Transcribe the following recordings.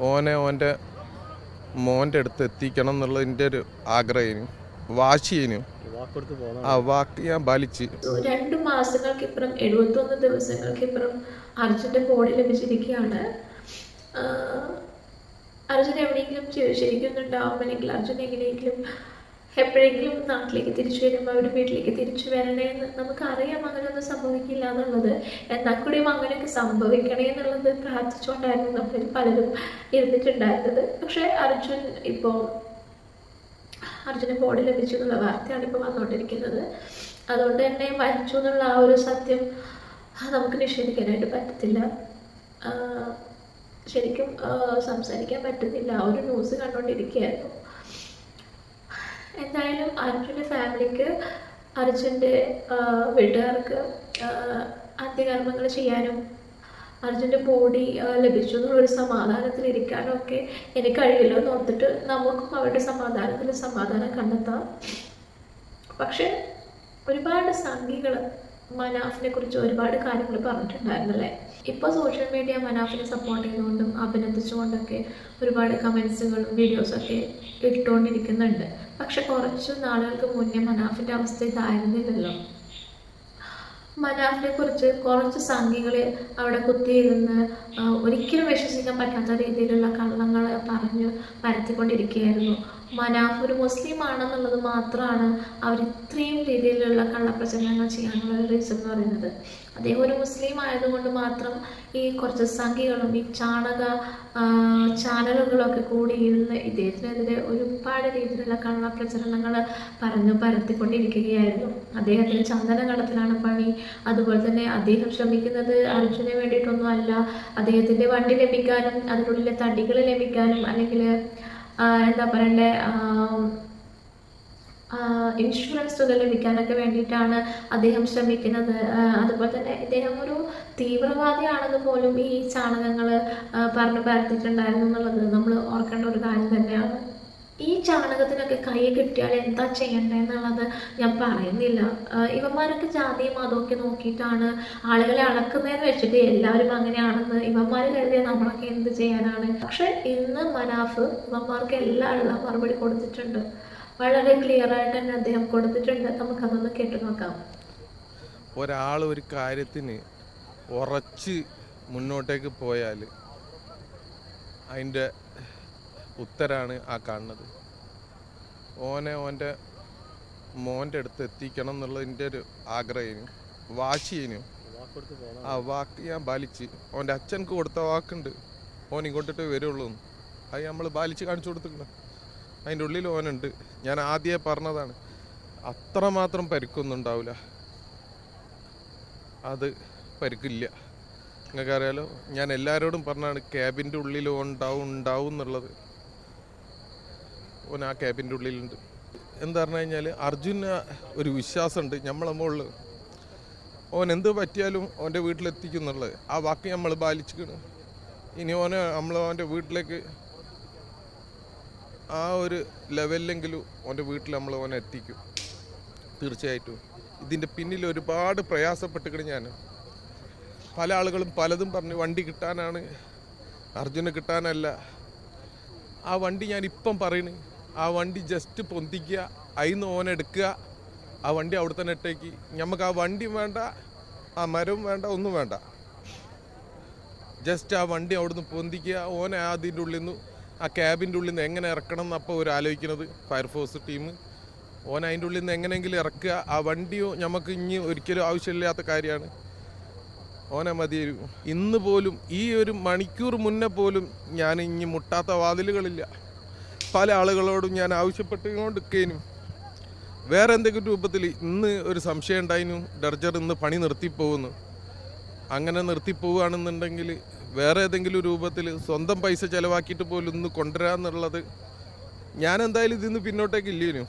ഓനെ ഓന്റെ മോന്റെ അടുത്ത് എത്തിക്കണം എന്നുള്ളതിന്റെ ഒരു ആഗ്രഹം. വാശിയേനു. ആ വാക്ക് ഞാൻ പാലിച്ച്. രണ്ടു മാസങ്ങൾക്കിപ്പുറം എഴുപത്തൊന്ന് ദിവസങ്ങൾക്കിപ്പുറം അർജുന്റെ ബോഡി ലഭിച്ചിരിക്കുകയാണ്. അർജുൻ എവിടെയെങ്കിലും ശരിക്കുന്നുണ്ടാവും അല്ലെങ്കിൽ അർജുൻ എങ്ങനെയെങ്കിലും എപ്പോഴെങ്കിലും നാട്ടിലേക്ക് തിരിച്ചു വരുമ്പോൾ അവരുടെ വീട്ടിലേക്ക് തിരിച്ചു വരണേ എന്ന് നമുക്കറിയാം അങ്ങനെയൊന്നും സംഭവിക്കില്ല എന്നുള്ളത്. എന്നാൽ കൂടിയും അങ്ങനെയൊക്കെ സംഭവിക്കണേ എന്നുള്ളത് പ്രാർത്ഥിച്ചുകൊണ്ടായിരുന്നു നമ്മളിൽ പലരും ഇരുന്നിട്ടുണ്ടായിരുന്നത്. പക്ഷേ അർജുൻ ഇപ്പോൾ അർജുന ബോഡി ലഭിച്ചു എന്നുള്ള വാർത്തയാണ് ഇപ്പോൾ വന്നുകൊണ്ടിരിക്കുന്നത്. അതുകൊണ്ട് തന്നെ മരിച്ചു എന്നുള്ള ആ ഒരു സത്യം നമുക്ക് നിഷേധിക്കാനായിട്ട് പറ്റത്തില്ല. ശരിക്കും സംസാരിക്കാൻ പറ്റുന്നില്ല. ആ ഒരു ന്യൂസ് കണ്ടുകൊണ്ടിരിക്കുകയായിരുന്നു. എന്തായാലും അർജുന്റെ ഫാമിലിക്ക് അർജുന്റെ വീട്ടുകാർക്ക് അന്ത്യകർമ്മങ്ങൾ ചെയ്യാനും അർജുന്റെ ബോഡി ലഭിച്ചു എന്നുള്ളൊരു സമാധാനത്തിലിരിക്കാനും ഒക്കെ എനിക്ക് കഴിയില്ല. എന്ന് ഓർത്തിട്ട് നമുക്കും അവരുടെ സമാധാനത്തിൽ സമാധാനം കണ്ടെത്താം. പക്ഷെ ഒരുപാട് സംഘികൾ മനാഫിനെ കുറിച്ച് ഒരുപാട് കാര്യങ്ങൾ പറഞ്ഞിട്ടുണ്ടായിരുന്നല്ലേ? ഇപ്പോൾ സോഷ്യൽ മീഡിയ മനാഫിനെ സപ്പോർട്ട് ചെയ്തുകൊണ്ടും അഭിനന്ദിച്ചുകൊണ്ടൊക്കെ ഒരുപാട് കമൻസുകളും വീഡിയോസൊക്കെ ഇട്ടുകൊണ്ടിരിക്കുന്നുണ്ട്. പക്ഷെ കുറച്ച് നാളുകൾക്ക് മുന്നേ മനാഫിന്റെ അവസ്ഥ ഇതായിരുന്നില്ലല്ലോ. മനാഫിനെ കുറിച്ച് കുറച്ച് സംഖ്യകളെ അവിടെ കുത്തിയിരുന്ന് ഒരിക്കലും വിശ്വസിക്കാൻ പറ്റാത്ത രീതിയിലുള്ള കള്ളങ്ങൾ പറഞ്ഞ് പരത്തിക്കൊണ്ടിരിക്കുകയായിരുന്നു. മനാഫ് ഒരു മുസ്ലിം ആണെന്നുള്ളത് മാത്രമാണ് അവർ ഇത്രയും രീതിയിലുള്ള കള്ളപ്രചരണങ്ങൾ ചെയ്യാനുള്ള റീസൺ എന്ന് പറയുന്നത്. അദ്ദേഹം ഒരു മുസ്ലിം ആയതുകൊണ്ട് മാത്രം ഈ കുറച്ച് സംഖ്യകളും ഈ ചാണക ചാനലുകളൊക്കെ കൂടി ഇരുന്ന് ഇദ്ദേഹത്തിനെതിരെ ഒരുപാട് രീതിയിലുള്ള കള്ളപ്രചരണങ്ങൾ പറഞ്ഞു പരത്തിക്കൊണ്ടിരിക്കുകയായിരുന്നു. അദ്ദേഹത്തിന് ചന്ദന കടത്തിലാണ് പണി. അതുപോലെ തന്നെ അദ്ദേഹം ശ്രമിക്കുന്നത് അർജുന് വേണ്ടിയിട്ടൊന്നും അല്ല അദ്ദേഹത്തിന്റെ വണ്ടി ലഭിക്കാനും അതിനുള്ളിലെ തടികൾ ലഭിക്കാനും അല്ലെങ്കിൽ എന്താ പറയണ്ടേ ഇൻഷുറൻസ് തുക ലഭിക്കാനൊക്കെ വേണ്ടിയിട്ടാണ് അദ്ദേഹം ശ്രമിക്കുന്നത്. അതുപോലെ തന്നെ ഇദ്ദേഹം ഒരു തീവ്രവാദിയാണെന്ന് പോലും ഈ ചാണകങ്ങൾ പറഞ്ഞു പരത്തിയിട്ടുണ്ടായിരുന്നു എന്നുള്ളത് നമ്മൾ ഓർക്കേണ്ട ഒരു കാര്യം തന്നെയാണ് ഈ ചാണകത്തിനൊക്കെ കൈ കിട്ടിയാൽ എന്താ ചെയ്യണ്ടെന്നുള്ളത് ഞാൻ പറയുന്നില്ല. ഇവന്മാരൊക്കെ ജാതിയും മതമൊക്കെ നോക്കിയിട്ടാണ് ആളുകളെ അളക്കുന്നതെന്ന് വെച്ചിട്ട് എല്ലാവരും അങ്ങനെയാണെന്ന് ഇവന്മാർ കരുതിയാൽ നമ്മളൊക്കെ എന്ത് ചെയ്യാനാണ്. പക്ഷെ ഇന്ന് മനാഫ് ഇവന്മാർക്ക് എല്ലാം ഉള്ള മറുപടി കൊടുത്തിട്ടുണ്ട്. വളരെ ക്ലിയർ ആയിട്ട് തന്നെ അദ്ദേഹം കൊടുത്തിട്ടുണ്ട്. നമുക്കതൊന്ന് കേട്ടു നോക്കാം. ഒരാൾ ഒരു കാര്യത്തിന് ഉറച്ച് മുന്നോട്ടേക്ക് പോയാൽ അതിന്റെ ഉത്തരാണ് ആ കാണുന്നത്. ഓനെ ഓന്റെ മോന്റെ അടുത്ത് എത്തിക്കണം എന്നുള്ളതിന്റെ ഒരു ആഗ്രഹം. വാശിയേനു ആ വാക്ക് ഞാൻ പാലിച്ച്. ഓന്റെ അച്ഛനക്ക് കൊടുത്ത വാക്കുണ്ട്. ഓൻ ഇങ്ങോട്ടിട്ട് വരുള്ളൂ. അത് നമ്മൾ പാലിച്ച് കാണിച്ചു കൊടുത്തിട്ടുണ്ട്. അതിന്റെ ഉള്ളിൽ ഓനുണ്ട്. ഞാൻ ആദ്യം പറഞ്ഞതാണ്. അത്രമാത്രം പരിക്കൊന്നും ഉണ്ടാവില്ല. അത് പരിക്കില്ല. നിങ്ങൾക്കറിയാലോ ഞാൻ എല്ലാവരോടും പറഞ്ഞാണ് ക്യാബിന്റെ ഉള്ളിൽ ഉണ്ടാവും ഉണ്ടാവും എന്നുള്ളത്. ഓൻ ആ ക്യാബിന്റെ ഉള്ളിലുണ്ട്. എന്താ പറഞ്ഞു കഴിഞ്ഞാൽ അർജുന് ഒരു വിശ്വാസമുണ്ട്. നമ്മളെ മുകളിൽ ഓൻ എന്ത് പറ്റിയാലും ഓന്റെ വീട്ടിലെത്തിക്കും എന്നുള്ളത്. ആ വാക്ക് നമ്മൾ പാലിച്ചിക്കണ് ഇനി ഓനെ നമ്മൾ ഓന്റെ വീട്ടിലേക്ക് ആ ഒരു ലെവലിലെങ്കിലും ഓന്റെ വീട്ടിൽ നമ്മൾ ഓനെ എത്തിക്കും. തീർച്ചയായിട്ടും. ഇതിന്റെ പിന്നിൽ ഒരുപാട് പ്രയാസപ്പെട്ടിക്കണ് ഞാൻ പല ആളുകളും പലതും പറഞ്ഞു വണ്ടി കിട്ടാനാണ് അർജുന് കിട്ടാനല്ല. ആ വണ്ടി ഞാൻ ഇപ്പം പറയണ്. ആ വണ്ടി ജസ്റ്റ് പൊന്തിക്കുക അതിന്ന് ഓനെടുക്കുക ആ വണ്ടി അവിടെ തന്നെ ഇട്ടേക്ക്. നമുക്ക് ആ വണ്ടി വേണ്ട ആ മരവും വേണ്ട ഒന്നും വേണ്ട. ജസ്റ്റ് ആ വണ്ടി അവിടെ നിന്ന് പൊന്തിക്കുക ഓനെ അതിന്റെ ഉള്ളിൽ നിന്ന് ആ ക്യാബിന്റെ ഉള്ളിൽ നിന്ന് എങ്ങനെ ഇറക്കണം എന്നപ്പോൾ ഒരു ആലോചിക്കുന്നത് ഫയർഫോഴ്സ് ടീം ഓൻ അതിന്റെ ഉള്ളിൽ നിന്ന് എങ്ങനെയെങ്കിലും ഇറക്കുക. ആ വണ്ടിയോ നമുക്ക് ഇനി ഒരിക്കലും ആവശ്യമില്ലാത്ത കാര്യമാണ്. ഓനെ മതി ഇന്ന് പോലും ഈ ഒരു മണിക്കൂർ മുന്നേ പോലും ഞാൻ ഇനി മുട്ടാത്ത വാതിലുകളില്ല. പല ആളുകളോടും ഞാൻ ആവശ്യപ്പെട്ടുകൊണ്ടിരിക്കേനും. വേറെ എന്തെങ്കിലും രൂപത്തിൽ ഇന്ന് ഒരു സംശയം ഉണ്ടായിരുന്നു ഡർജർ ഇന്ന് പണി നിർത്തിപ്പോകുന്നു അങ്ങനെ നിർത്തിപ്പോവുകയാണെന്നുണ്ടെങ്കിൽ വേറെ ഏതെങ്കിലും രൂപത്തിൽ സ്വന്തം പൈസ ചിലവാക്കിയിട്ട് പോലും ഇന്ന് കൊണ്ടുവരാന്നുള്ളത് ഞാൻ എന്തായാലും ഇതിന്ന് പിന്നോട്ടേക്ക് ഇല്ലേനു.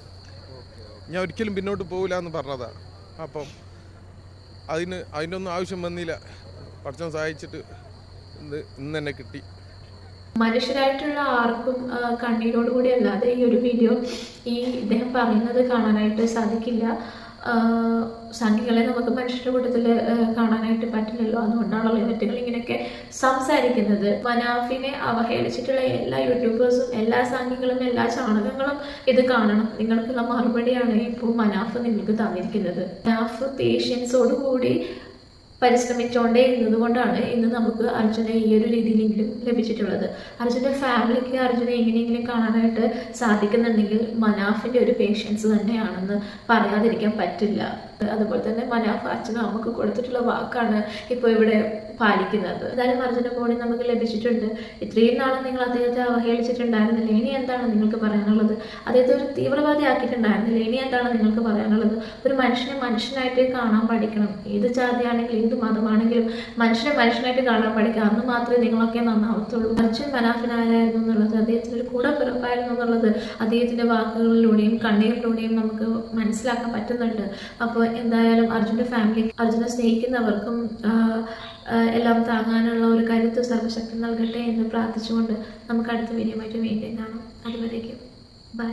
ഞാൻ ഒരിക്കലും പിന്നോട്ട് പോകില്ല എന്ന് പറഞ്ഞതാണ് അപ്പം അതിന് അതിന്റെ ഒന്നും ആവശ്യം വന്നില്ല. പഠിച്ചം സഹായിച്ചിട്ട് ഇന്ന് ഇന്ന് തന്നെ കിട്ടി. മനുഷ്യരായിട്ടുള്ള ആർക്കും കണ്ണീരോട് കൂടി അല്ലാതെ ഈ ഒരു വീഡിയോ ഈ ഇദ്ദേഹം പറയുന്നത് കാണാനായിട്ട് സാധിക്കില്ല. സംഘികളെ നമുക്ക് മനുഷ്യരുടെ കൂട്ടത്തിൽ കാണാനായിട്ട് പറ്റില്ലല്ലോ. അതുകൊണ്ടാണല്ലോ ഇവറ്റുകൾ ഇങ്ങനെയൊക്കെ സംസാരിക്കുന്നത്. മനാഫിനെ അവഹേളിച്ചിട്ടുള്ള എല്ലാ യൂട്യൂബേഴ്സും എല്ലാ സംഘികളും എല്ലാ ചാണകങ്ങളും ഇത് കാണണം. നിങ്ങൾക്കുള്ള മറുപടിയാണ് ഇപ്പോൾ മനാഫ് നിങ്ങൾക്ക് തന്നിരിക്കുന്നത്. മനാഫ് പേഷ്യൻസോടുകൂടി പരിശ്രമിച്ചുകൊണ്ടേ ഇരുന്നത് കൊണ്ടാണ് ഇന്ന് നമുക്ക് അർജുനെ ഈ ഒരു രീതിയിലെങ്കിലും ലഭിച്ചിട്ടുള്ളത്. അർജുന്റെ ഫാമിലിക്ക് അർജുനെ എങ്ങനെയെങ്കിലും കാണാനായിട്ട് സാധിക്കുന്നുണ്ടെങ്കിൽ മനാഫിന്റെ ഒരു പേഷ്യൻസ് തന്നെയാണെന്ന് പറയാതിരിക്കാൻ പറ്റില്ല. അതുപോലെ തന്നെ മനാഫ് അച്ഛനും അമ്മയ്ക്ക് കൊടുത്തിട്ടുള്ള വാക്കാണ് ഇപ്പോൾ ഇവിടെ പാലിക്കുന്നത്. എന്തായാലും അർജുന ബോഡി നമുക്ക് ലഭിച്ചിട്ടുണ്ട്. ഇത്രയും നാളും നിങ്ങൾ അദ്ദേഹത്തെ അവഹേളിച്ചിട്ടുണ്ടായിരുന്നില്ല. ഇനി എന്താണ് നിങ്ങൾക്ക് പറയാനുള്ളത്? അദ്ദേഹത്തെ ഒരു തീവ്രവാദി ആക്കിയിട്ടുണ്ടായിരുന്നില്ല. ഇനി എന്താണ് നിങ്ങൾക്ക് പറയാനുള്ളത്? ഒരു മനുഷ്യനെ മനുഷ്യനായിട്ട് കാണാൻ പഠിക്കണം. ഏത് ജാതിയാണെങ്കിലും ഏത് മതമാണെങ്കിലും മനുഷ്യനെ മനുഷ്യനായിട്ട് കാണാൻ പഠിക്കുക അന്ന് മാത്രമേ നിങ്ങളൊക്കെ നന്നാവത്തുള്ളൂ. അർജുൻ മനാഫിനായിരുന്നു എന്നുള്ളത് അദ്ദേഹത്തിന് ഒരു കൂടപ്പിറപ്പായിരുന്നു എന്നുള്ളത് അദ്ദേഹത്തിന്റെ വാക്കുകളിലൂടെയും കണ്ണീരിലൂടെയും നമുക്ക് മനസ്സിലാക്കാൻ പറ്റുന്നുണ്ട്. അപ്പോൾ എന്തായാലും അർജുന്റെ ഫാമിലി അർജുനെ സ്നേഹിക്കുന്നവർക്കും എല്ലാം താങ്ങാനുള്ള ഒരു കരുത്ത് സർവശക്തി നൽകട്ടെ എന്ന് പ്രാർത്ഥിച്ചുകൊണ്ട് നമുക്ക് അടുത്ത വീഡിയോ ആയിട്ട് വീണ്ടും കാണാം. അതുവരേക്കും. ബൈ